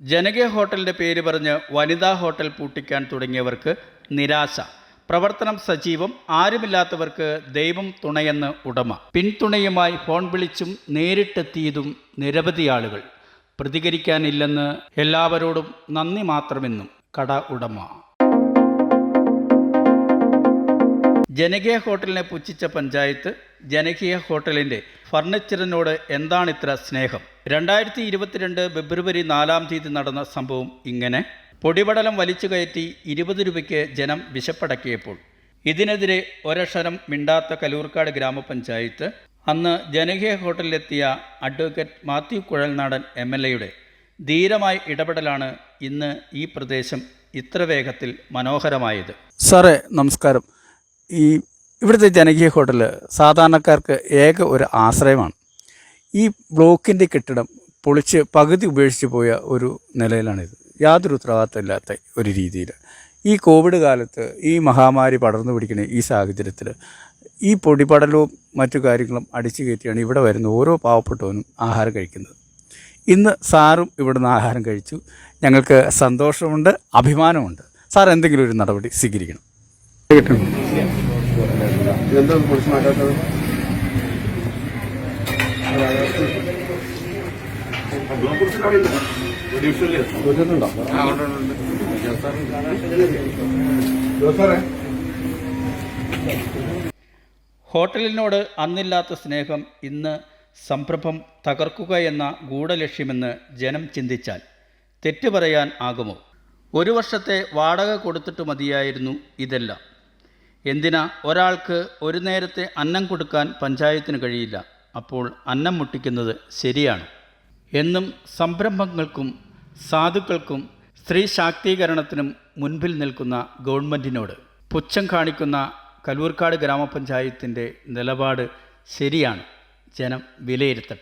ജനകീയ ഹോട്ടലിന്റെ പേര് പറഞ്ഞ് വനിതാ ഹോട്ടൽ പൂട്ടിക്കാൻ തുടങ്ങിയവർക്ക് നിരാശ. പ്രവർത്തനം സജീവം ആരുമില്ലാത്തവർക്ക് ദൈവം തുണയെന്ന് ഉടമ. പിന്തുണയുമായി ഫോൺ വിളിച്ചും നേരിട്ടെത്തിയതും നിരവധി ആളുകൾ. പ്രതികരിക്കാനില്ലെന്ന് എല്ലാവരോടും നന്ദി മാത്രമെന്നും കട ഉടമ. ജനകീയ ഹോട്ടലിനെ പുച്ഛിച്ച പഞ്ചായത്ത് ജനകീയ ഹോട്ടലിന്റെ ഫർണിച്ചറിനോട് എന്താണിത്ര സ്നേഹം? രണ്ടായിരത്തി ഇരുപത്തിരണ്ട് ഫെബ്രുവരി നാലാം തീയതി നടന്ന സംഭവം ഇങ്ങനെ. പൊടിപടലം വലിച്ചു കയറ്റി ഇരുപത് രൂപയ്ക്ക് ജനം വിശപ്പടക്കിയപ്പോൾ. ഇതിനെതിരെ ഒരക്ഷരം മിണ്ടാത്ത കലൂർക്കാട് ഗ്രാമപഞ്ചായത്ത് അന്ന് ജനകീയ ഹോട്ടലിലെത്തിയ advocate Mathew Kuzhalnadan M L എയുടെ ധീരമായ ഇടപെടലാണ് ഇന്ന് ഈ പ്രദേശം ഇത്ര വേഗത്തിൽ മനോഹരമായത്. സാറേ നമസ്കാരം. ഈ ഇവിടുത്തെ ജനകീയ ഹോട്ടൽ സാധാരണക്കാർക്ക് ഏക ഒരു ആശ്രയമാണ്. ഈ ബ്ലോക്കിന്റെ കെട്ടിടം പൊളിച്ച് പകുതി ഉപേക്ഷിച്ച് പോയ ഒരു നിലയിലാണിത്. യാതൊരു ഉത്തരവാദിത്തമില്ലാത്ത ഒരു രീതിയിൽ. ഈ കോവിഡ് കാലത്ത് ഈ മഹാമാരി പടർന്നു പിടിക്കുന്ന ഈ സാഹചര്യത്തിൽ ഈ പൊടിപടലവും മറ്റു കാര്യങ്ങളും അടിച്ചു കയറ്റിയാണ് ഇവിടെ വരുന്ന ഓരോ പാവപ്പെട്ടവനും ആഹാരം കഴിക്കുന്നത്. ഇന്ന് സാറും ഇവിടുന്ന് ആഹാരം കഴിച്ചു. ഞങ്ങൾക്ക് സന്തോഷമുണ്ട് അഭിമാനമുണ്ട്. സാർ എന്തെങ്കിലും ഒരു നടപടി സ്വീകരിക്കണം. ഇതെന്താ ഹോട്ടലിനോട് അന്നില്ലാത്ത സ്നേഹം ഇന്ന് സംരംഭം തകർക്കുക എന്ന ഗൂഢലക്ഷ്യമെന്ന് ജനം ചിന്തിച്ചാൽ തെറ്റു പറയാൻ ആകുമോ? ഒരു വർഷത്തെ വാടക കൊടുത്തിട്ട് മതിയായിരുന്നു ഇതെല്ലാം. എന്തിനാ ഒരാൾക്ക് ഒരു നേരത്തെ അന്നം കൊടുക്കാൻ പഞ്ചായത്തിന് കഴിയില്ല? അപ്പോൾ അന്നം മുട്ടിക്കുന്നത് ശരിയാണ്. എന്നും സംരംഭങ്ങൾക്കും സാധുക്കൾക്കും സ്ത്രീ ശാക്തീകരണത്തിനും മുൻപിൽ നിൽക്കുന്ന ഗവൺമെന്റിനോട് പുച്ഛം കാണിക്കുന്ന കലൂർക്കാട് ഗ്രാമപഞ്ചായത്തിന്റെ നിലപാട് ശരിയാണ്. ജനം വിലയിരുത്തട്ടെ.